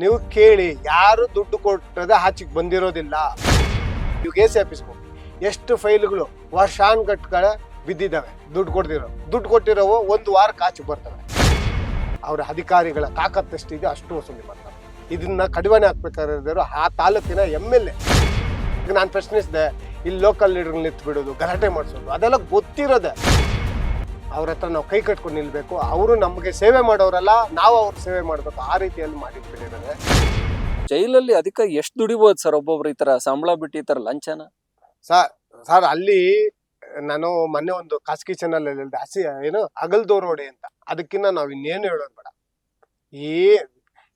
ನೀವು ಕೇಳಿ, ಯಾರು ದುಡ್ಡು ಕೊಟ್ಟರೆ ಆಚೆಗೆ ಬಂದಿರೋದಿಲ್ಲ. ನೀವು ಕೆ ಸಿ ಆಫೀಸ್ಗೆ ಹೋಗಿ ಎಷ್ಟು ಫೈಲ್ಗಳು ವರ್ಷಾನ್ಗಟ್ಗಳ ಬಿದ್ದಿದ್ದಾವೆ, ದುಡ್ಡು ಕೊಡ್ತಿರೋ ದುಡ್ಡು ಕೊಟ್ಟಿರೋವು ಒಂದು ವಾರಕ್ಕೆ ಆಚೆಗೆ ಬರ್ತವೆ. ಅವರ ಅಧಿಕಾರಿಗಳ ತಾಕತ್ತು ಎಷ್ಟಿದೆ ಅಷ್ಟು ವಸೂಲಿ ಮಾಡ್ತಾರೆ. ಇದನ್ನ ಕಡಿವಾಣೆ ಹಾಕ್ಬೇಕಾದ್ರೆ ಆ ತಾಲೂಕಿನ ಎಂ ಎಲ್ ಎ. ನಾನು ಪ್ರಶ್ನಿಸಿದೆ, ಇಲ್ಲಿ ಲೋಕಲ್ ಲೀಡರ್ ನಿಂತು ಬಿಡೋದು, ಗಲಾಟೆ ಮಾಡಿಸೋದು, ಅದೆಲ್ಲ ಗೊತ್ತಿರೋದೆ. ಅವ್ರ ಹತ್ರ ನಾವು ಕೈ ಕಟ್ಕೊಂಡು ನಿಲ್ಬೇಕು. ಅವರು ನಮಗೆ ಸೇವೆ ಮಾಡೋರಲ್ಲ ನಾವು ಅವ್ರ ಸೇವೆ ಮಾಡಬೇಕು. ಆ ರೀತಿಯಲ್ಲಿ ಮಾಡಿಟ್ಬಿಟ್ಟಿದ್ದಾರೆ. ಜೈಲಲ್ಲಿ ಅದಕ್ಕೆ ಎಷ್ಟು ದುಡಿಬೋದು ಸರ್ ಒಬ್ಬೊಬ್ರು ಈ ತರ ಸಂಬಳ ಬಿಟ್ಟು ಈ ತರ ಲಂಚನ? ಸರ್ ಸರ್ ಅಲ್ಲಿ ನಾನು ಮೊನ್ನೆ ಒಂದು ಖಾಸಗಿ ಚಾನಲ್ ಅಲ್ಲಿ ಹಸಿ ಏನು ಅಗಲ್ದೋರ್ ರೋಡೆ ಅಂತ. ಅದಕ್ಕಿಂತ ನಾವು ಇನ್ನೇನು ಹೇಳೋದು ಬೇಡ. ಈ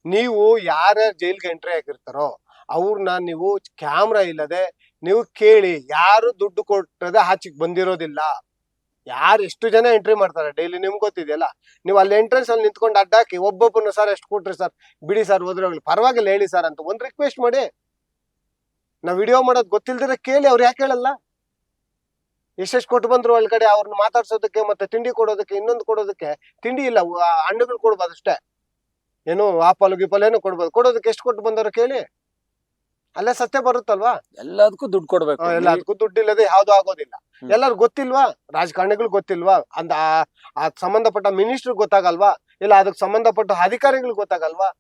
ನೀವು ಯಾರ್ಯಾರು ಜೈಲ್ಗೆ ಎಂಟ್ರಿ ಆಗಿರ್ತಾರೋ ಅವ್ರನ್ನ ನೀವು ಕ್ಯಾಮ್ರಾ ಇಲ್ಲದೆ ನೀವು ಕೇಳಿ ಯಾರು ದುಡ್ಡು ಕೊಟ್ಟದೆ ಆಚೆಗೆ ಬಂದಿರೋದಿಲ್ಲ. ಯಾರು ಎಷ್ಟು ಜನ ಎಂಟ್ರಿ ಮಾಡ್ತಾರೆ? ಡೈಲಿ ನಿಮ್ಗೆ ಗೊತ್ತಿದೆಯಲ್ಲ? ನೀವು ಅಲ್ಲಿ ಎಂಟ್ರೆನ್ಸ್ ಅಲ್ಲಿ ನಿಂತ್ಕೊಂಡು ಅಡ್ಡಾಕಿ ಒಬ್ಬೊಬ್ಬನ ಸರ್ ಎಷ್ಟು ಕೊಟ್ರಿ ಸರ್ ಬಿಡಿ ಸರ್ ಹೋದ್ರೆ ಹೋಗ್ಲಿ. ಪರವಾಗಿಲ್ಲ ಹೇಳಿ ಸರ್ ಅಂತ ಒಂದು ರಿಕ್ವೆಸ್ಟ್ ಮಾಡಿ. ನಾವು ವಿಡಿಯೋ ಮಾಡೋದು ಗೊತ್ತಿಲ್ದಿರ ಕೇಳಿ, ಅವ್ರು ಯಾಕೆ ಹೇಳಲ್ಲ? ಎಷ್ಟೆಷ್ಟು ಕೊಟ್ಟು ಬಂದ್ರು ಒಳಗಡೆ ಅವ್ರನ್ನ ಮಾತಾಡ್ಸೋದಕ್ಕೆ ಮತ್ತೆ ತಿಂಡಿ ಕೊಡೋದಕ್ಕೆ, ಇನ್ನೊಂದು ಕೊಡೋದಕ್ಕೆ ತಿಂಡಿ ಇಲ್ಲ, ಆ ಹಣ್ಣುಗಳು ಕೊಡ್ಬೋದು ಅಷ್ಟೇ. ಏನು ಆಪಲ್ ಗಿಪಲ್ ಏನೋ ಕೊಡ್ಬೋದು. ಕೊಡೋದಕ್ಕೆ ಎಷ್ಟು ಕೊಟ್ಟು ಬಂದವರು ಕೇಳಿ? ಅಲ್ಲೇ ಸತ್ಯ ಬರುತ್ತಲ್ವಾ? ಎಲ್ಲದಕ್ಕೂ ದುಡ್ಡು ಕೊಡ್ಬೇಕು. ಎಲ್ಲದಕ್ಕೂ ದುಡ್ಡು ಇಲ್ಲದೆ ಯಾವ್ದು ಆಗೋದಿಲ್ಲ. ಎಲ್ಲರೂ ಗೊತ್ತಿಲ್ವಾ? ರಾಜಕಾರಣಿಗಳು ಗೊತ್ತಿಲ್ವಾ? ಅಂದ ಆ- ಸಂಬಂಧಪಟ್ಟ ಮಿನಿಸ್ಟರ್ ಗೊತ್ತಾಗಲ್ವಾ? ಇಲ್ಲ ಅದಕ್ಕೆ ಸಂಬಂಧಪಟ್ಟ ಅಧಿಕಾರಿಗಳು ಗೊತ್ತಾಗಲ್ವಾ?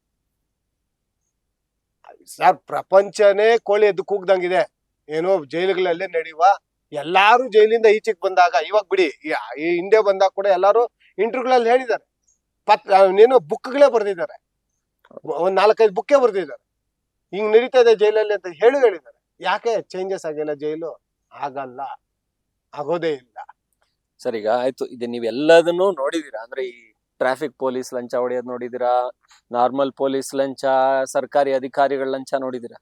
ಸರ್ ಪ್ರಪಂಚನೇ ಕೋಳಿ ಎದ್ದು ಕೂಗ್ದಂಗಿದೆ. ಏನೋ ಜೈಲುಗಳಲ್ಲೇ ನಡೆಯುವ ಎಲ್ಲಾರು ಜೈಲಿಂದ ಈಚೆಗೆ ಬಂದಾಗ ಇವಾಗ ಬಿಡಿ ಈ- ಈ ಹಿಂದೆ ಬಂದಾಗ ಕೂಡ ಎಲ್ಲಾರು ಇಂಟರ್ವ್ಯೂಗಳಲ್ಲಿ ಹೇಳಿದ್ದಾರೆ. ಪತ್ ನೀನು ಬುಕ್ಗಳೇ ಬರೆದಿದ್ದಾರೆ. ಒಂದ್ ನಾಲ್ಕೈದು ಬುಕ್ಕೇ ಬರ್ದಿದ್ದಾರೆ. ಹಿಂಗ್ ನಡೀತಾ ಇದೆ ಜೈಲಲ್ಲಿ ಅಂತ ಹೇಳಿ ಹೇಳಿದ್ದಾರೆ. ಯಾಕೆ ಚೇಂಜಸ್ ಆಗಿಲ್ಲ ಜೈಲು? ಆಗಲ್ಲ. ಆಗೋದೇ ಇಲ್ಲ. ಸರ್ ಈಗ ಆಯ್ತು. ಇದು ನೀವೆಲ್ಲದನ್ನೂ ನೋಡಿದೀರಾ? ಅಂದ್ರೆ ಈ ಟ್ರಾಫಿಕ್ ಪೊಲೀಸ್ ಲಂಚ ಹೊಡೆಯೋದ್ ನೋಡಿದಿರಾ? ನಾರ್ಮಲ್ ಪೊಲೀಸ್ ಲಂಚ ಸರ್ಕಾರಿ ಅಧಿಕಾರಿಗಳ ಲಂಚ ನೋಡಿದಿರಾ?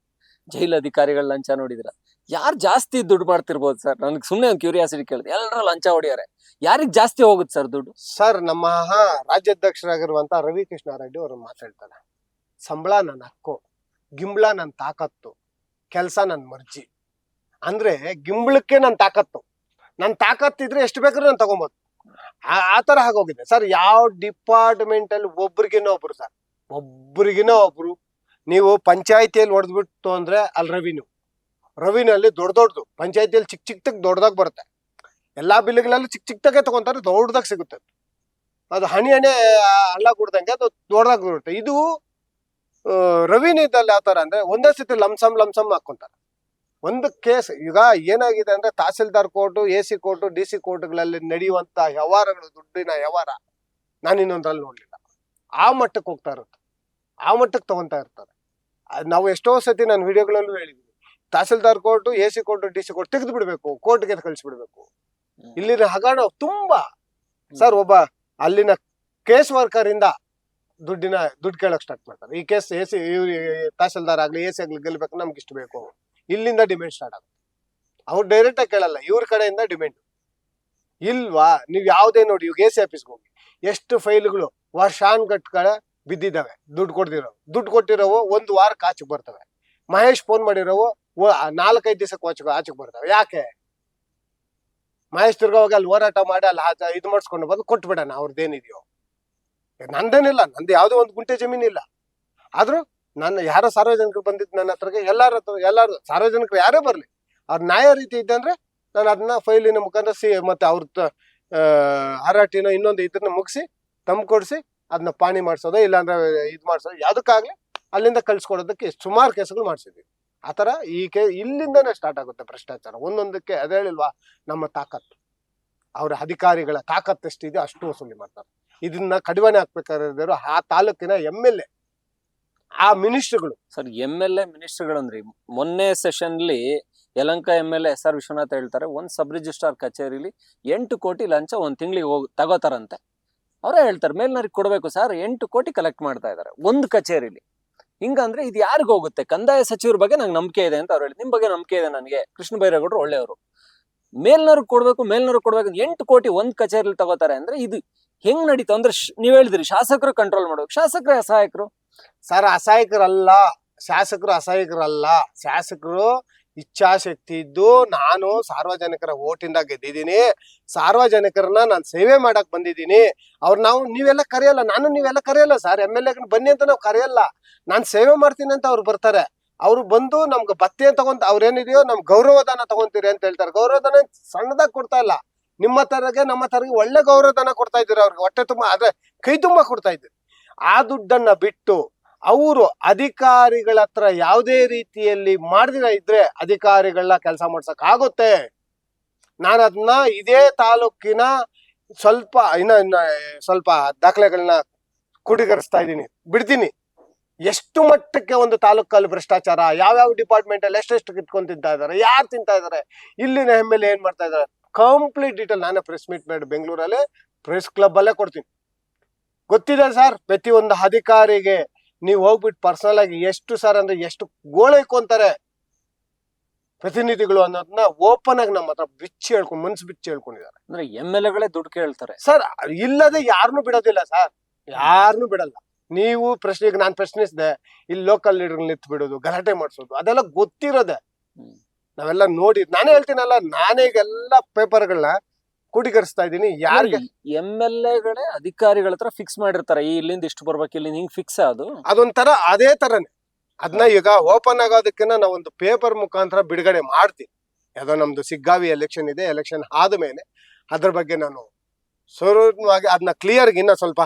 ಜೈಲ್ ಅಧಿಕಾರಿಗಳ ಲಂಚ ನೋಡಿದಿರ? ಯಾರು ಜಾಸ್ತಿ ದುಡ್ಡು ಮಾಡ್ತಿರ್ಬೋದು ಸರ್? ನನ್ಗೆ ಸುಮ್ಮನೆ ಒಂದು ಕ್ಯೂರಿಯಾಸಿಟಿ ಕೇಳಿದೆ. ಎಲ್ಲರೂ ಲಂಚ ಹೊಡಿಯಾರೆ. ಯಾರಿಗ್ ಜಾಸ್ತಿ ಹೋಗುತ್ತೆ ಸರ್ ದುಡ್ಡು? ಸರ್ ನಮ್ಮ ರಾಜ್ಯಾಧ್ಯಕ್ಷರಾಗಿರುವಂತ ರವಿಕೃಷ್ಣ ರೆಡ್ಡಿ ಅವರು ಮಾತಾಡ್ತಾರೆ. ಸಂಬಳ ನನ್ನ ಹಕ್ಕು. ಗಿಂಬಳ ನನ್ನ ತಾಕತ್ತು, ಕೆಲಸ ನನ್ನ ಮರ್ಜಿ. ಅಂದ್ರೆ ಗಿಂಬಳಕ್ಕೆ ನನ್ನ ತಾಕತ್ತು. ನನ್ನ ತಾಕತ್ತಿದ್ರೆ ಎಷ್ಟು ಬೇಕಾದ್ರೂ ನಾನು ತಗೊಬೋದು. ಆ- ಥರ ಆಗೋಗಿದೆ. ಸರ್, ಯಾವ ಡಿಪಾರ್ಟ್ಮೆಂಟ್ ಅಲ್ಲಿ ಒಬ್ರಿಗಿನ ಒಬ್ರು ಸರ್? ಒಬ್ರಿಗಿನ ಒಬ್ರು. ನೀವು ಪಂಚಾಯತಿಯಲ್ಲಿ ಹೊಡೆದ್ಬಿಟ್ಟು ಅಂದ್ರೆ ಅಲ್ಲಿ ರವಿನು. ರವಿನಲ್ಲಿ ಅಲ್ಲಿ ದೊಡ್ಡ ದೊಡ್ಡದು. ಪಂಚಾಯತಿಯಲ್ಲಿ ಚಿಕ್ಕ ಚಿಕ್ಕದಾಗ ದೊಡ್ಡದಾಗಿ ಬರುತ್ತೆ. ಎಲ್ಲಾ ಬಿಲ್ಗಳಲ್ಲೂ ಚಿಕ್ಕ ಚಿಕ್ಕದಾಗೆ ತಗೊಂತಾರೆ ದೊಡ್ಡದಾಗ ಸಿಗುತ್ತೆ. ಅದು ಹಣಿ ಹಣೆ ಹಳ್ಳ ಕುಡ್ದಂಗೆ ಅದು ದೊಡ್ಡದಾಗ ಬರುತ್ತೆ. ಇದು ರೆವಿನ್ಯೂ ಇದ್ದಲ್ಲಿ ಯಾವ ತರ ಅಂದ್ರೆ ಒಂದೇ ಸತಿ ಲಂಸಮ್ ಲಂಸಮ್ ಹಾಕೊಂತಾರೆ. ಒಂದು ಕೇಸ್ ಈಗ ಏನಾಗಿದೆ ಅಂದ್ರೆ tahsildar court A C court D C ಕೋರ್ಟ್ಗಳಲ್ಲಿ ನಡೆಯುವಂತ ವ್ಯವಹಾರಗಳು ದುಡ್ಡಿನ ವ್ಯವಹಾರ ನಾನು ಇನ್ನೊಂದ್ರಲ್ಲಿ ನೋಡ್ಲಿಲ್ಲ. ಆ ಮಟ್ಟಕ್ಕೆ ಹೋಗ್ತಾ ಇರುತ್ತೆ. ಆ ಮಟ್ಟಕ್ಕೆ ತಗೊಂತಾ ಇರ್ತಾರೆ. ನಾವು ಎಷ್ಟೋ ಸತಿ ನಾನು ವಿಡಿಯೋಗಳಲ್ಲೂ ಹೇಳಿದ್ವಿ tahsildar court A C court D C court ತೆಗೆದು ಬಿಡ್ಬೇಕು ಕೋರ್ಟ್ಗೆ ಕಳಿಸ್ಬಿಡ್ಬೇಕು. ಬಿಡ್ಬೇಕು ಇಲ್ಲಿನ ಹಗರಣ ತುಂಬಾ. ಸರ್ ಒಬ್ಬ ಅಲ್ಲಿನ ಕೇಸ್ ವರ್ಕರ್ ಇಂದ ದುಡ್ಡಿನ, ದುಡ್ಡು ಕೇಳಕ್ ಸ್ಟಾರ್ಟ್ ಮಾಡ್ತಾರೆ. ಈ ಕೇಸ್ ಎ ಸಿ ತಹಸೀಲ್ದಾರ್ ಆಗ್ಲಿ ಎ ಸಿ ಆಗ್ಲಿ ಗೆಲ್ಬೇಕು, ನಮ್ಗೆ ಇಷ್ಟು ಬೇಕು. ಇಲ್ಲಿಂದ ಡಿಮ್ಯಾಂಡ್ ಸ್ಟಾರ್ಟ್ ಆಗುತ್ತೆ. ಅವ್ರು ಡೈರೆಕ್ಟಾಗಿ ಕೇಳಲ್ಲ, ಇವ್ರ ಕಡೆಯಿಂದ ಡಿಮ್ಯಾಂಡ್ ಇಲ್ವಾ? ನೀವು ಯಾವುದೇ ನೋಡಿ, ಇವಾಗ ಎ ಸಿ ಆಫೀಸ್ಗೆ ಹೋಗಿ. ಎಷ್ಟು ಫೈಲ್ಗಳು ವರ್ಷಾನ್ಗಟ್ಗಳ ಬಿದ್ದಿದ್ದಾವೆ, ದುಡ್ಡು ಕೊಡ್ತಿರೋ ದುಡ್ಡು ಕೊಟ್ಟಿರೋವು ಒಂದು ವಾರ ಆಚೆಗೆ ಬರ್ತವೆ. ಮಹೇಶ್ ಫೋನ್ ಮಾಡಿರೋವು ನಾಲ್ಕೈದು ದಿವಸಕ್ಕೆ ವಾಚ ಆಚೆಗೆ ಬರ್ತವೆ. ಯಾಕೆ? ಮಹೇಶ್ ಹೋಗಿ ಅಲ್ಲಿ ಹೋರಾಟ ಮಾಡಿ, ಅಲ್ಲಿ ಇದು ಮಾಡಿಸ್ಕೊಂಡು ಬಂದು ಕೊಟ್ಬಿಡೋಣ ಅವ್ರದ್ದೇನಿದೆಯೋ ನಂದೇನಿಲ್ಲ, ನಂದು ಯಾವುದೋ ಒಂದು ಗುಂಟೆ ಜಮೀನು ಇಲ್ಲ. ಆದರೂ ನನ್ನ ಯಾರೋ ಸಾರ್ವಜನಿಕರು ಬಂದಿದ್ದು ನನ್ನ ಹತ್ರಗೆ ಎಲ್ಲಾರ ಹತ್ರ, ಎಲ್ಲಾರು ಸಾರ್ವಜನಿಕರು ಯಾರೇ ಬರಲಿ. ಅವ್ರ ನ್ಯಾಯ ರೀತಿ ಇದ್ದಂದ್ರೆ ನಾನು ಅದನ್ನ ಫೈಲಿನ ಮುಖಾಂತರ ಸಿ, ಮತ್ತೆ ಅವ್ರ ಹರಾಟಿನ ಇನ್ನೊಂದು ಇದನ್ನ ಮುಗಿಸಿ ತಮ್ ಕೊಡಿಸಿ ಅದನ್ನ ಪಾಣಿ ಮಾಡಿಸೋದು, ಇಲ್ಲಾಂದ್ರೆ ಇದು ಮಾಡಿಸೋದು, ಯಾವುದಕ್ಕಾಗ್ಲಿ ಅಲ್ಲಿಂದ ಕಳ್ಸಿಕೊಡೋದಕ್ಕೆ ಸುಮಾರು ಕೇಸುಗಳು ಮಾಡಿಸಿದ್ವಿ. ಆ ಥರ ಈ ಕೇ, ಇಲ್ಲಿಂದನೇ ಸ್ಟಾರ್ಟ್ ಆಗುತ್ತೆ ಭ್ರಷ್ಟಾಚಾರ. ಒಂದೊಂದಕ್ಕೆ ಅದೇ ಹೇಳಿಲ್ವಾ, ನಮ್ಮ ತಾಕತ್ತು. ಅವರ ಅಧಿಕಾರಿಗಳ ತಾಕತ್ತು ಎಷ್ಟಿದೆ ಅಷ್ಟು ವಸೂಲಿ ಮಾಡ್ತಾರೆ. ಇದನ್ನ ಕಡಿವಾಣೆ ಹಾಕ್ಬೇಕಾದ್ರು ಆ ತಾಲೂಕಿನ ಎಂ ಎಲ್ ಎ ಆ ಮಿನಿಸ್ಟ್ರುಗಳು ಸರ್ ಎಂ ಎಲ್ ಎ ಮಿನಿಸ್ಟರ್ಗಳಂದ್ರಿ ಮೊನ್ನೆ ಸೆಷನ್ಲಿ Yelahanka M L A S R Vishwanath ಹೇಳ್ತಾರೆ, ಒಂದ್ ಸಬ್ ರಿಜಿಸ್ಟ್ರಾರ್ ಕಚೇರಿಲಿ ಎಂಟು ಕೋಟಿ ಲಂಚ ಒಂದ್ ತಿಂಗಳಿಗೆ ಹೋಗಿ, ತಗೋತಾರಂತೆ. ಅವರೇ ಹೇಳ್ತಾರೆ ಮೇಲ್ನವ್ರಿಗೆ ಕೊಡಬೇಕು ಸರ್, ಎಂಟು ಕೋಟಿ ಕಲೆಕ್ಟ್ ಮಾಡ್ತಾ ಇದ್ದಾರೆ ಒಂದು ಕಚೇರಿಲಿ. ಹಿಂಗಂದ್ರೆ ಇದು ಯಾರಿಗೂ ಹೋಗುತ್ತೆ? ಕಂದಾಯ ಸಚಿವರ ಬಗ್ಗೆ ನಂಗೆ ನಂಬಿಕೆ ಇದೆ ಅಂತ ಅವ್ರು ಹೇಳಿ ನಿಮ್ ಬಗ್ಗೆ ನಂಬಿಕೆ ಇದೆ ನನಗೆ, ಕೃಷ್ಣ ಬೈರೇಗೌಡರು ಒಳ್ಳೆಯವರು. ಮೇಲ್ನವ್ರಿಗೆ ಕೊಡಬೇಕು ಮೇಲ್ನವ್ರಿಗೆ ಕೊಡಬೇಕು, ಎಂಟು ಕೋಟಿ ಒಂದು ಕಚೇರಿಲಿ ತಗೋತಾರೆ ಅಂದ್ರೆ ಇದು ಹೆಂಗ್ ನಡೀತು ಅಂದ್ರೆ ನೀವ್ ಹೇಳಿದ್ರಿ, ಶಾಸಕರು ಕಂಟ್ರೋಲ್ ಮಾಡ್ಬೇಕು. ಶಾಸಕರೇ ಅಸಹಾಯಕರು? ಸರ್, ಅಸಹಾಯಕರಲ್ಲ. ಶಾಸಕರು ಅಸಹಾಯಕರಲ್ಲ. ಶಾಸಕರು ಇಚ್ಛಾಶಕ್ತಿ ಇದ್ದು ನಾನು ಸಾರ್ವಜನಿಕರ ಓಟಿಂದ ಗೆದ್ದಿದ್ದೀನಿ. ಸಾರ್ವಜನಿಕರನ್ನ ನಾನು ಸೇವೆ ಮಾಡಕ್ ಬಂದಿದ್ದೀನಿ. ಅವ್ರು ನಾವು, ನೀವೆಲ್ಲ ಕರೆಯಲ್ಲ. ನಾನು ನೀವೆಲ್ಲ ಕರೆಯಲ್ಲ ಸರ್. ಎಂ ಎಲ್ ಎ ಬನ್ನಿ ಅಂತ ನಾವು ಕರೆಯಲ್ಲ. ನಾನು ಸೇವೆ ಮಾಡ್ತೀನಿ ಅಂತ ಅವ್ರು ಬರ್ತಾರೆ. ಅವ್ರು ಬಂದು ನಮ್ಗೆ ಭತ್ತೆ ತಗೊಂತ ಅವ್ರೇನಿದೆಯೋ ನಮ್ ಗೌರವಧನ ತಗೊಂತೀರಿ ಅಂತ ಹೇಳ್ತಾರೆ. ಗೌರವಧನ ಸಣ್ಣದಾಗಿ ಕೊಡ್ತಾ ಇಲ್ಲ. ನಿಮ್ಮ ತರಗೆ ನಮ್ಮ ತರಗೆ ಒಳ್ಳೆ ಗೌರವಧನ ಕೊಡ್ತಾ ಇದ್ದೀರಿ ಅವ್ರಿಗೆ. ಹೊಟ್ಟೆ ತುಂಬ ಆದ್ರೆ ಕೈ ತುಂಬ ಕೊಡ್ತಾ ಇದ್ದೀರಿ. ಆ ದುಡ್ಡನ್ನ ಬಿಟ್ಟು ಅವರು ಅಧಿಕಾರಿಗಳ ಹತ್ರ ಯಾವುದೇ ರೀತಿಯಲ್ಲಿ ಮಾಡದಿರ ಇದ್ರೆ ಅಧಿಕಾರಿಗಳನ್ನ ಕೆಲಸ ಮಾಡ್ಸಕ್ ಆಗುತ್ತೆ ನಾನು ಅದನ್ನ ಇದೇ ತಾಲೂಕಿನ ಸ್ವಲ್ಪ, ಇನ್ನ ಇನ್ನ ಸ್ವಲ್ಪ ದಾಖಲೆಗಳನ್ನ ಕುಡಿಗರಿಸ್ತಾ ಇದ್ದೀನಿ. ಬಿಡ್ತೀನಿ. ಎಷ್ಟು ಮಟ್ಟಕ್ಕೆ ಒಂದು ತಾಲೂಕಲ್ಲಿ ಭ್ರಷ್ಟಾಚಾರ, ಯಾವ್ಯಾವ ಡಿಪಾರ್ಟ್ಮೆಂಟ್ ಅಲ್ಲಿ ಎಷ್ಟೆಷ್ಟು ಕಿತ್ಕೊಂಡ್ ತಿಂತಾ ಇದಾರೆ ಯಾರು ತಿಂತಾ ಇದಾರೆ ಇಲ್ಲಿನ ಎಂ ಎಲ್ ಏನ್ ಮಾಡ್ತಾ ಇದಾರೆ ಕಂಪ್ಲೀಟ್ ಡೀಟೇಲ್ ನಾನೇ ಪ್ರೆಸ್ ಮೀಟ್ ಮಾಡಿ ಬೆಂಗಳೂರಲ್ಲಿ ಪ್ರೆಸ್ ಕ್ಲಬ್ ಅಲ್ಲೇ ಕೊಡ್ತೀನಿ. ಗೊತ್ತಿದೆ ಸರ್ ಪ್ರತಿ ಒಂದು ಅಧಿಕಾರಿಗೆ ನೀವು ಹೋಗ್ಬಿಟ್ಟು ಪರ್ಸನಲ್ ಆಗಿ ಎಷ್ಟು ಸರ್ ಅಂದ್ರೆ ಎಷ್ಟು ಗೋಳೈಕೊಂತಾರೆ ಪ್ರತಿನಿಧಿಗಳು ಅನ್ನೋದನ್ನ ಓಪನ್ ಆಗಿ ನಮ್ಮ ಹತ್ರ ಬಿಚ್ಚಿ ಹೇಳ್ಕೊಂಡು ಮನ್ಸು ಬಿಚ್ಚಿ ಹೇಳ್ಕೊಂಡಿದ್ದಾರೆ. ಅಂದ್ರೆ ಎಂ ಎಲ್ ಎಗಳೇ ದುಡ್ಡು ಕೇಳ್ತಾರೆ. ಸರ್ ಇಲ್ಲದೆ ಯಾರನ್ನೂ ಬಿಡೋದಿಲ್ಲ ಸರ್ ಯಾರನ್ನೂ ಬಿಡಲ್ಲ. ನೀವು ಪ್ರಶ್ನೆಗೆ ನಾನು ಪ್ರಶ್ನಿಸಿದೆ ಇಲ್ಲಿ ಲೋಕಲ್ ಲೀಡರ್ ನಿಂತು ಬಿಡೋದು ಗಲಾಟೆ ಮಾಡಿಸೋದು ಅದೆಲ್ಲ ಗೊತ್ತಿರೋದೆ. ನಾವೆಲ್ಲ ನೋಡಿ ನಾನೇ ಹೇಳ್ತೀನಲ್ಲ ನಾನೇ ಈಗೆಲ್ಲ ಪೇಪರ್ಗಳನ್ನ ಕ್ರೋಢೀಕರಿಸ್ತಾ ಇದ್ದೀನಿ. ಯಾರಿಗೆ? ಎಂ ಎಲ್ ಎಗಳೇ ಅಧಿಕಾರಿಗಳ ಹತ್ರ ಫಿಕ್ಸ್ ಮಾಡಿರ್ತಾರೆ. ಈ ಇಲ್ಲಿಂದ ಇಷ್ಟು ಬರ್ಬೇಕು ಇಲ್ಲಿಂದ ಹಿಂಗ್ ಫಿಕ್ಸ್ ಅದು? ಅದೊಂಥರ ಅದೇ ತರನೇ. ಅದನ್ನ ಈಗ ಓಪನ್ ಆಗೋದಕ್ಕಿಂತ ನಾವೊಂದು ಪೇಪರ್ ಮುಖಾಂತರ ಬಿಡುಗಡೆ ಮಾಡ್ತೀನಿ ಯಾವುದೋ ನಮ್ದು ಸಿಗ್ಗಾವಿ ಎಲೆಕ್ಷನ್ ಇದೆ ಎಲೆಕ್ಷನ್ ಆದ್ಮೇಲೆ ಅದ್ರ ಬಗ್ಗೆ ನಾನು ಸುರೂಪವಾಗಿ ಅದನ್ನ ಕ್ಲಿಯರ್ಗೆ ಇನ್ನೂ ಸ್ವಲ್ಪ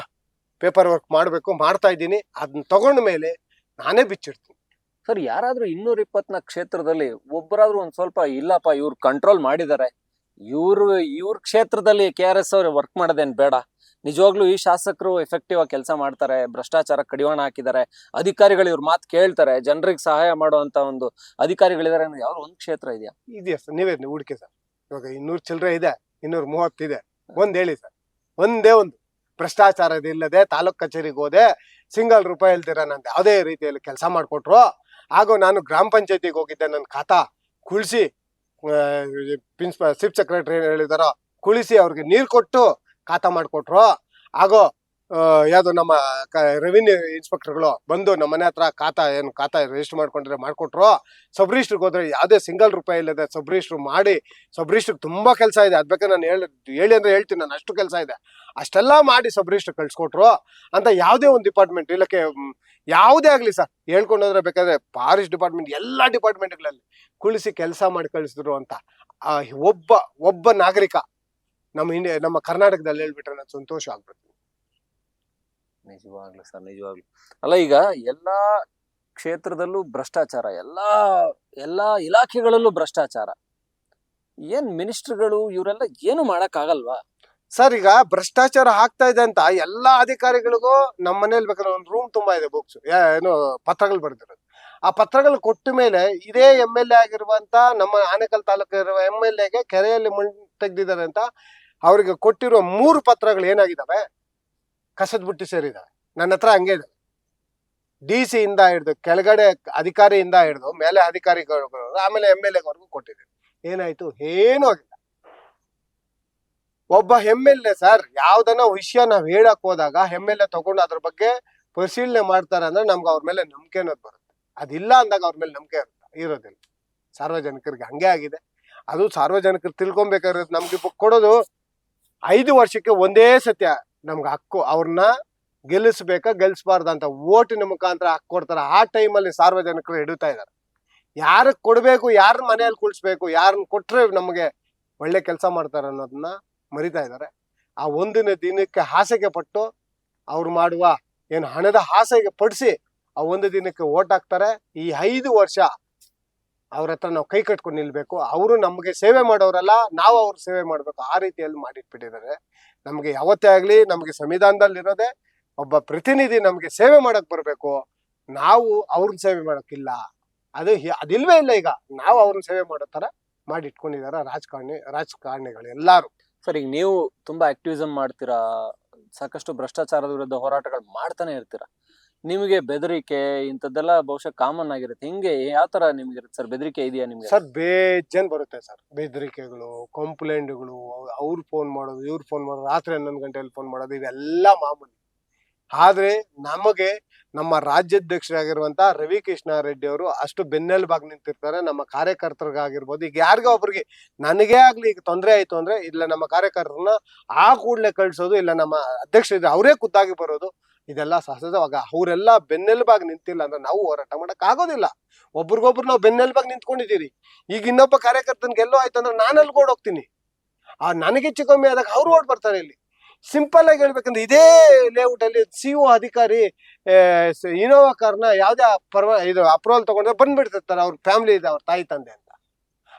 ಪೇಪರ್ ವರ್ಕ್ ಮಾಡಬೇಕು ಮಾಡ್ತಾ ಇದ್ದೀನಿ. ಅದನ್ನ ತಗೊಂಡ ಮೇಲೆ ನಾನೇ ಬಿಚ್ಚಿಡ್ತೀನಿ. ಸರ್, ಯಾರಾದ್ರೂ ಇನ್ನೂರ ಇಪ್ಪತ್ನಾಲ್ಕು ಕ್ಷೇತ್ರದಲ್ಲಿ ಒಬ್ಬರಾದ್ರೂ ಒಂದ್ ಸ್ವಲ್ಪ ಇಲ್ಲಪ್ಪ, ಇವ್ರು ಕಂಟ್ರೋಲ್ ಮಾಡಿದ್ದಾರೆ ಇವ್ರು, ಇವ್ರ ಕ್ಷೇತ್ರದಲ್ಲಿ ಕೆ ಆರ್ ಎಸ್ ಅವ್ರು ವರ್ಕ್ ಮಾಡೋದೇನ್ ಬೇಡ. ನಿಜವಾಗ್ಲೂ ಈ ಶಾಸಕರು ಎಫೆಕ್ಟಿವ್ ಆಗಿ ಕೆಲಸ ಮಾಡ್ತಾರೆ, ಭ್ರಷ್ಟಾಚಾರ ಕಡಿವಾಣ ಹಾಕಿದ್ದಾರೆ ಅಧಿಕಾರಿಗಳು ಇವ್ರ ಮಾತು ಕೇಳ್ತಾರೆ, ಜನರಿಗೆ ಸಹಾಯ ಮಾಡುವಂತ ಒಂದು ಅಧಿಕಾರಿಗಳಿದ್ದಾರೆ ಅನ್ನೋ ಯಾವ್ದು ಒಂದ್ ಕ್ಷೇತ್ರ ಇದೆಯಾ? ಇದೆಯಾ ಸರ್? ನೀವೇ ಹುಡುಕಿ ಸರ್. ಇವಾಗ ಇನ್ನೂರು ಚಿಲ್ಲರೆ ಇದೆ, ಇನ್ನೂರ ಮೂವತ್ತಿದೆ ಒಂದ್ ಹೇಳಿ ಸರ್. ಒಂದೇ ಒಂದು. ಭ್ರಷ್ಟಾಚಾರದಿಲ್ಲದೆ ತಾಲೂಕ್ ಕಚೇರಿಗೆ ಹೋದೆ, ಸಿಂಗಲ್ ರೂಪಾಯಿ ಹೇಳ್ತೀರ ನಂದು ಯಾವುದೇ ರೀತಿಯಲ್ಲಿ ಕೆಲಸ ಮಾಡಿಕೊಟ್ರು. ಹಾಗೂ ನಾನು ಗ್ರಾಮ ಪಂಚಾಯತಿಗೆ ಹೋಗಿದ್ದೆ, ನನ್ನ ಖಾತಾ ಕುಳಿಸಿ ಪ್ರಿನ್ಸಿಪಲ್ ಚೀಫ್ ಸೆಕ್ರೆಟರಿ ಏನು ಹೇಳಿದಾರೋ ಕುಳಿಸಿ ಅವ್ರಿಗೆ ನೀರು ಕೊಟ್ಟು ಖಾತಾ ಮಾಡಿಕೊಟ್ರು. ಹಾಗೂ ಯಾವ್ದು ನಮ್ಮ ರೆವಿನ್ಯೂ ಇನ್ಸ್ಪೆಕ್ಟರ್ಗಳು ಬಂದು ನಮ್ಮ ಮನೆ ಹತ್ರ ಖಾತಾ ಏನು ಖಾತಾ ರಿಜಿಸ್ಟರ್ ಮಾಡ್ಕೊಂಡ್ರೆ ಮಾಡಿಕೊಟ್ರು. ಸಬ್ ರಿಜಿಸ್ಟ್ರಿಗೆ ಹೋದ್ರೆ ಯಾವುದೇ ಸಿಂಗಲ್ ರೂಪಾಯಿ ಇಲ್ಲದೆ ಸಬ್ ರಿಜಿಸ್ಟ್ರು ಮಾಡಿ ಸಬ್ ರಿಜಿಸ್ಟ್ರಿಗೆ ತುಂಬ ಕೆಲಸ ಇದೆ. ಅದು ಬೇಕಾದ್ರೆ ನಾನು ಹೇಳಿ ಹೇಳಿ ಅಂದ್ರೆ ಹೇಳ್ತೀನಿ ನಾನು ಅಷ್ಟು ಕೆಲಸ ಇದೆ. ಅಷ್ಟೆಲ್ಲ ಮಾಡಿ ಸಬ್ ರಿಜಿಸ್ಟ್ರ್ ಕಳಿಸ್ಕೊಟ್ರು. ಅಂತ ಯಾವುದೇ ಒಂದು ಡಿಪಾರ್ಟ್ಮೆಂಟ್ ಇಲ್ಲಕ್ಕೆ ಯಾವುದೇ ಆಗಲಿ ಸರ್ ಹೇಳ್ಕೊಂಡು ಹೋದ್ರೆ ಬೇಕಾದ್ರೆ ಫಾರೆಸ್ಟ್ ಡಿಪಾರ್ಟ್ಮೆಂಟ್ ಎಲ್ಲ ಡಿಪಾರ್ಟ್ಮೆಂಟ್ಗಳಲ್ಲಿ ಕುಳಿಸಿ ಕೆಲಸ ಮಾಡಿ ಕಳಿಸಿದ್ರು ಅಂತ. ಒಬ್ಬ ಒಬ್ಬ ನಾಗರಿಕ ನಮ್ಮ ಇಂಡಿಯಾ ನಮ್ಮ ಕರ್ನಾಟಕದಲ್ಲಿ ಹೇಳ್ಬಿಟ್ರೆ ನಾನು ಸಂತೋಷ ಆಗ್ಬಿಡ್ತೀನಿ ನಿಜವಾಗ್ಲು ಸರ್, ನಿಜವಾಗ್ಲು. ಅಲ್ಲ ಈಗ ಎಲ್ಲಾ ಕ್ಷೇತ್ರದಲ್ಲೂ ಭ್ರಷ್ಟಾಚಾರ, ಎಲ್ಲಾ ಎಲ್ಲಾ ಇಲಾಖೆಗಳಲ್ಲೂ ಭ್ರಷ್ಟಾಚಾರ. ಏನ್ ಮಿನಿಸ್ಟರ್ಗಳು ಇವರೆಲ್ಲ ಏನು ಮಾಡಕ್ ಆಗಲ್ವಾ ಸರ್, ಈಗ ಭ್ರಷ್ಟಾಚಾರ ಆಗ್ತಾ ಇದೆ ಅಂತ ಎಲ್ಲಾ ಅಧಿಕಾರಿಗಳಿಗೂ ನಮ್ಮ ಮನೇಲಿ ಬೇಕಾದ್ರೆ ಒಂದು ರೂಮ್ ತುಂಬಾ ಇದೆ ಬುಕ್ಸ್ ಏನು, ಪತ್ರಗಳು ಬರ್ದಿರೋದು. ಆ ಪತ್ರಗಳು ಕೊಟ್ಟ ಮೇಲೆ ಇದೇ ಎಂ ಎಲ್ ಎ ಆಗಿರುವಂತ ನಮ್ಮ ಆನೇಕಲ್ ತಾಲೂಕು ಇರುವ ಎಂ ಎಲ್ ಎಗೆ ಕೆರೆಯಲ್ಲಿ ಮಣ್ಣು ತೆಗ್ದಿದ್ದಾರೆ ಅಂತ ಅವರಿಗೆ ಕೊಟ್ಟಿರುವ ಮೂರು ಪತ್ರಗಳು ಏನಾಗಿದಾವೆ ಕಸದ ಬುಟ್ಟಿ ಸೇರಿದಾವೆ ನನ್ನ ಹತ್ರ ಹಂಗೆ ಇದೆ. ಡಿ ಸಿ ಇಂದ ಹಿಡಿದು ಕೆಳಗಡೆ ಅಧಿಕಾರಿಯಿಂದ ಹಿಡಿದು ಮೇಲೆ ಅಧಿಕಾರಿಗಳು ಆಮೇಲೆ ಎಂ ಎಲ್ ಎವರೆಗೂ ಕೊಟ್ಟಿದ್ದೀನಿ. ಏನಾಯ್ತು? ಏನೂ ಆಗಿಲ್ಲ. ಒಬ್ಬ ಎಂ ಎಲ್ ಎ ಸರ್ ಯಾವ್ದನ್ನ ವಿಷಯ ನಾವ್ ಹೇಳಕ್ ಹೋದಾಗ ಎಂ ಎಲ್ ಎ ತಗೊಂಡು ಅದ್ರ ಬಗ್ಗೆ ಪರಿಶೀಲನೆ ಮಾಡ್ತಾರೆ ಅಂದ್ರೆ ನಮ್ಗೆ ಅವ್ರ ಮೇಲೆ ನಂಬಿಕೆ ಅನ್ನೋದು ಬರುತ್ತೆ. ಅದಿಲ್ಲ ಅಂದಾಗ ಅವ್ರ ಮೇಲೆ ನಂಬಿಕೆ ಇರೋದಿಲ್ಲ. ಸಾರ್ವಜನಿಕರಿಗೆ ಹಂಗೆ ಆಗಿದೆ. ಅದು ಸಾರ್ವಜನಿಕರು ತಿಳ್ಕೊಬೇಕಾದ್ರೆ ನಮ್ಗೆ ಕೊಡೋದು ಐದು ವರ್ಷಕ್ಕೆ ಒಂದೇ ಸತ್ಯ. ನಮ್ಗೆ ಹಕ್ಕು ಅವ್ರನ್ನ ಗೆಲ್ಲಿಸ್ಬೇಕಾ ಗೆಲ್ಲಿಸ್ಬಾರ್ದು ಅಂತ ಓಟಿನ ಮುಖಾಂತರ ಹಕ್ಕು ಕೊಡ್ತಾರೆ. ಆ ಟೈಮಲ್ಲಿ ಸಾರ್ವಜನಿಕರು ಹಿಡಿತಾ ಇದ್ದಾರೆ. ಯಾರಿಗೆ ಕೊಡಬೇಕು ಯಾರನ್ನ ಮನೆಯಲ್ಲಿ ಕುಳಿಸ್ಬೇಕು ಯಾರನ್ನ ಕೊಟ್ಟರೆ ನಮಗೆ ಒಳ್ಳೆ ಕೆಲಸ ಮಾಡ್ತಾರೆ ಅನ್ನೋದನ್ನ ಮರಿತಾ ಇದ್ದಾರೆ. ಆ ಒಂದಿನ ದಿನಕ್ಕೆ ಹಾಸಿಗೆ ಪಟ್ಟು ಅವ್ರು ಮಾಡುವ ಏನು ಹಣದ ಹಾಸಿಗೆ ಪಡಿಸಿ ಆ ಒಂದು ದಿನಕ್ಕೆ ಓಟ್ ಹಾಕ್ತಾರೆ. ಈ ಐದು ವರ್ಷ ಅವ್ರ ಹತ್ರ ನಾವು ಕೈ ಕಟ್ಕೊಂಡು ನಿಲ್ಬೇಕು. ಅವರು ನಮಗೆ ಸೇವೆ ಮಾಡೋರಲ್ಲ, ನಾವು ಅವ್ರ ಸೇವೆ ಮಾಡ್ಬೇಕು. ಆ ರೀತಿಯಲ್ಲಿ ಮಾಡಿಟ್ಬಿಟ್ಟಿದ್ದಾರೆ. ನಮಗೆ ಯಾವತ್ತೇ ಆಗ್ಲಿ ನಮಗೆ ಸಂವಿಧಾನದಲ್ಲಿ ಇರೋದೇ ಒಬ್ಬ ಪ್ರತಿನಿಧಿ ನಮಗೆ ಸೇವೆ ಮಾಡಕ್ ಬರ್ಬೇಕು. ನಾವು ಅವ್ರನ್ನ ಸೇವೆ ಮಾಡಕ್ಕಿಲ್ಲ. ಅದು ಅದಿಲ್ವೇ ಇಲ್ಲ ಈಗ. ನಾವು ಅವ್ರನ್ನ ಸೇವೆ ಮಾಡೋ ಥರ ಮಾಡಿಟ್ಕೊಂಡಿದ್ದಾರೆ ರಾಜಕಾರಣಿ, ರಾಜಕಾರಣಿಗಳು ಎಲ್ಲಾರು. ಸರ್, ಈಗ ನೀವು ತುಂಬಾ ಆಕ್ಟಿವಿಸಮ್ ಮಾಡ್ತೀರಾ, ಸಾಕಷ್ಟು ಭ್ರಷ್ಟಾಚಾರದ ವಿರುದ್ಧ ಹೋರಾಟಗಳು ಮಾಡ್ತಾನೆ ಇರ್ತೀರಾ? ನಿಮಗೆ ಬೆದರಿಕೆ ಇಂಥದ್ದೆಲ್ಲ ಬಹುಶಃ ಕಾಮನ್ ಆಗಿರುತ್ತೆ. ಹಿಂಗೆ ಯಾವ ತರ ನಿಮ್ಗೆ ಇರುತ್ತೆ ಸರ್ ಬೆದರಿಕೆ ಇದೆಯಾ ನಿಮ್ಗೆ? ಸರ್, ಬೇಜನ್ ಬರುತ್ತೆ ಸರ್. ಬೆದರಿಕೆಗಳು ಕಂಪ್ಲೇಂಟ್ಗಳು ಅವ್ರು ಫೋನ್ ಮಾಡೋದು, ಇವ್ರು ಫೋನ್ ಮಾಡೋದು, ರಾತ್ರಿ ಹನ್ನೊಂದು ಗಂಟೆಯಲ್ಲಿ ಫೋನ್ ಮಾಡೋದು, ಇವೆಲ್ಲ ಮಾಮೂಲಿ. ಆದ್ರೆ ನಮಗೆ ನಮ್ಮ ರಾಜ್ಯಾಧ್ಯಕ್ಷರಾಗಿರುವಂತಹ ರವಿ ಕೃಷ್ಣ ರೆಡ್ಡಿ ಅವರು ಅಷ್ಟು ಬೆನ್ನೆಲುಬಾಗಿ ನಿಂತಿರ್ತಾರೆ. ನಮ್ಮ ಕಾರ್ಯಕರ್ತರಿಗಾಗಿರ್ಬೋದು. ಈಗ ಯಾರಿಗೋ ಒಬ್ರಿಗೆ ನನಗೇ ಆಗ್ಲಿ ಈಗ ತೊಂದರೆ ಆಯ್ತು ಅಂದ್ರೆ ಇಲ್ಲ ನಮ್ಮ ಕಾರ್ಯಕರ್ತರನ್ನ ಆ ಕೂಡಲೇ ಕಳ್ಸೋದು ಇಲ್ಲ, ನಮ್ಮ ಅಧ್ಯಕ್ಷರಿದ್ರೆ ಅವರೇ ಖುದ್ದಾಗಿ ಬರೋದು. ಇದೆಲ್ಲ ಸಹಜವಾಗ ಅವರೆಲ್ಲ ಬೆನ್ನೆಲುಬಾಗಿ ನಿಂತಿಲ್ಲ ಅಂದ್ರೆ ನಾವು ಹೋರಾಟ ಮಾಡಕ್ ಆಗೋದಿಲ್ಲ ಒಬ್ರಿಗೊಬ್ರು ನಾವು ಬೆನ್ನೆಲುಬಾಗಿ ನಿಂತ್ಕೊಂಡಿದ್ದೀರಿ. ಈಗ ಇನ್ನೊಬ್ಬ ಕಾರ್ಯಕರ್ತನ ಗೆಲ್ಲೋ ಆಯ್ತು ಅಂದ್ರೆ ನಾನು ಅಲ್ಲಿ ಓಡ್ ಹೋಗ್ತೀನಿ. ಆ ನನಗೆ ಹೆಚ್ಚು ಕಮ್ಮಿ ಆದಾಗ ಅವ್ರು ಓಡ್ ಬರ್ತಾರೆ ಇಲ್ಲಿ. ಸಿಂಪಲ್ ಆಗಿ ಹೇಳ್ಬೇಕಂದ್ರೆ ಇದೇ ಲೇಔಟ್ ಅಲ್ಲಿ ಸಿ ಅಧಿಕಾರಿ ಇನೋವಾ ಕಾರ್ನ ಯಾವ್ದೇ ಪರ್ವ, ಇದು ಅಪ್ರೂವಲ್ ತಗೊಂಡ್ರೆ ಬಂದ್ಬಿಡ್ತಿರ್ತಾರೆ ಅವ್ರ ಫ್ಯಾಮಿಲಿ ಇದೆ ಅವ್ರ ತಾಯಿ ತಂದೆ ಅಂತ.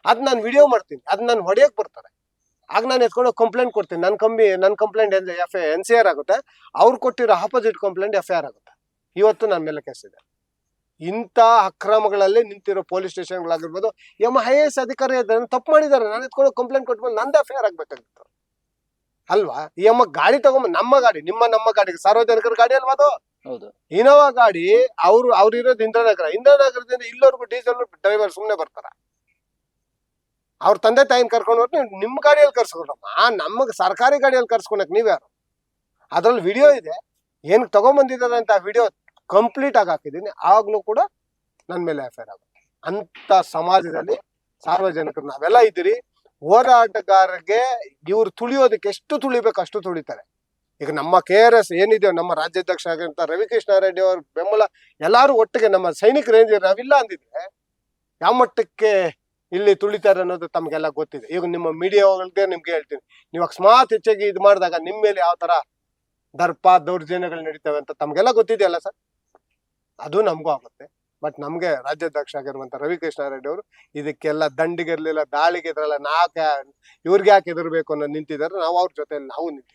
ಅದ್ ನಾನು ವಿಡಿಯೋ ಮಾಡ್ತೀನಿ. ಅದ್ ನಾನು ಹೊಡೆಯಕ್ ಬರ್ತಾರೆ. ಆಗ ನಾನು ಎತ್ಕೊಂಡು ಕಂಪ್ಲೇಂಟ್ ಕೊಡ್ತೀನಿ. ನನ್ನ ಕಂಬಿ ನನ್ನ complaint F N C R ಆಗುತ್ತೆ ಅವ್ರು ಕೊಟ್ಟಿರೋ opposite complaint F I R ಆಗುತ್ತೆ. ಇವತ್ತು ನನ್ನ ಮೇಲೆ ಕೇಸ್ ಇದೆ. ಇಂಥ ಅಕ್ರಮಗಳಲ್ಲಿ ನಿಂತಿರೋ ಪೊಲೀಸ್ ಸ್ಟೇಷನ್ಗಳಾಗಿರ್ಬೋದು ಎಂ ಐ ಎಸ್ ಅಧಿಕಾರಿ ಇದ್ದಾರೆ ತಪ್ಪು ಮಾಡಿದ್ದಾರೆ ನಾನು ಎತ್ಕೊಂಡು ಕಂಪ್ಲೇಂಟ್ ಕೊಟ್ಮೇಲೆ ನಂದು ಎಫ್ ಐ ಆರ್ ಆಗಬೇಕಾಗಿತ್ತು. ಅಲ್ವಾ? ಎಮ್ಮ ಅಮ್ಮ ಗಾಡಿ ತಗೊಂಬ ನಮ್ಮ ಗಾಡಿ ನಿಮ್ಮ ನಮ್ಮ ಗಾಡಿ ಸಾರ್ವಜನಿಕರ ಗಾಡಿ ಅಲ್ವಾ ಅದು? ಹೌದು. ಇನೋವಾ ಗಾಡಿ ಅವ್ರು ಅವ್ರು ಇರೋದು ಇಂದ್ರನಗರ. ಇಂದ್ರನಗರದಿಂದ ಇಲ್ಲವರೆಗೂ ಡೀಸೆಲ್ ಡ್ರೈವರ್ ಸುಮ್ಮನೆ ಬರ್ತಾರ. ಅವ್ರ ತಂದೆ ತಾಯಿನ ಕರ್ಕೊಂಡು ಹೋಗಿ ನೀವು ನಿಮ್ ಗಾಡಿಯಲ್ಲಿ ಕರ್ಸ್ಕೊಂಡ್ರಮ್ಮ ಆ ನಮಗ್ ಸರ್ಕಾರಿ ಗಾಡಿಯಲ್ಲಿ ಕರ್ಸ್ಕೊಳಕ್ ನೀವ್ಯಾರು ಅದ್ರಲ್ಲಿ ವಿಡಿಯೋ ಇದೆ. ಏನ್ ತಗೊಂಬಂದಿದ್ದಾರೆ ಅಂತ ವಿಡಿಯೋ ಕಂಪ್ಲೀಟ್ ಆಗಿ ಹಾಕಿದೀನಿ. ಆಗ್ಲೂ ಕೂಡ ನನ್ನ ಮೇಲೆ ಎಫ್ ಆಗುತ್ತೆ ಅಂತ ಸಮಾಜದಲ್ಲಿ ಸಾರ್ವಜನಿಕರು ನಾವೆಲ್ಲ ಇದ್ದೀರಿ. ಹೋರಾಟಗಾರರಿಗೆ ಇವ್ರು ತುಳಿಯೋದಕ್ಕೆ ಎಷ್ಟು ತುಳಿಬೇಕು ಅಷ್ಟು ತುಳಿತಾರೆ. ಈಗ ನಮ್ಮ ಕೆ ಆರ್ ಎಸ್ ಏನಿದೆಯೋ, ನಮ್ಮ ರಾಜ್ಯಾಧ್ಯಕ್ಷ ಆಗಿರಂತ ರವಿಕೃಷ್ಣ ರೆಡ್ಡಿ ಅವ್ರ ಬೆಂಬಲ ಎಲ್ಲಾರು ಒಟ್ಟಿಗೆ ನಮ್ಮ ಸೈನಿಕ ರೇಂಜ್ ನಾವಿಲ್ಲ ಅಂದಿದ್ರೆ ಯಾವ ಮಟ್ಟಕ್ಕೆ ಇಲ್ಲಿ ತುಳಿತಾರೆ ಅನ್ನೋದು ತಮ್ಗೆಲ್ಲ ಗೊತ್ತಿದೆ. ಈಗ ನಿಮ್ಮ ಮೀಡಿಯಾಗಳಿಗೆ ನಿಮ್ಗೆ ಹೇಳ್ತೀನಿ. ನೀವು ಅಕಸ್ಮಾತ್ ಹೆಚ್ಚಾಗಿ ಇದು ಮಾಡಿದಾಗ ನಿಮ್ಮ ಮೇಲೆ ಯಾವ ತರ ದರ್ಪ, ದೌರ್ಜನ್ಯಗಳು ನಡೀತವೆ ಅಂತ ತಮ್ಗೆಲ್ಲ ಗೊತ್ತಿದೆಯಲ್ಲ ಸರ್? ಅದು ನಮಗೂ ಆಗುತ್ತೆ. ಬಟ್ ನಮ್ಗೆ ರಾಜ್ಯಾಧ್ಯಕ್ಷ ಆಗಿರುವಂತ ರವಿಕೃಷ್ಣ ರೆಡ್ಡಿ ಅವರು ಇದಕ್ಕೆಲ್ಲ ದಂಡಿಗೆ ಇರಲಿಲ್ಲ ದಾಳಿಗೆ ಇದ್ರಲ್ಲ ನಾಕ ಇವ್ರಿಗೆ ಯಾಕೆ ಎದುರ್ಬೇಕು ಅನ್ನೋ ನಿಂತಿದ್ದಾರೆ. ನಾವು ಅವ್ರ ಜೊತೆ ನಾವು ನಿಂತಿದ್ದೀವಿ.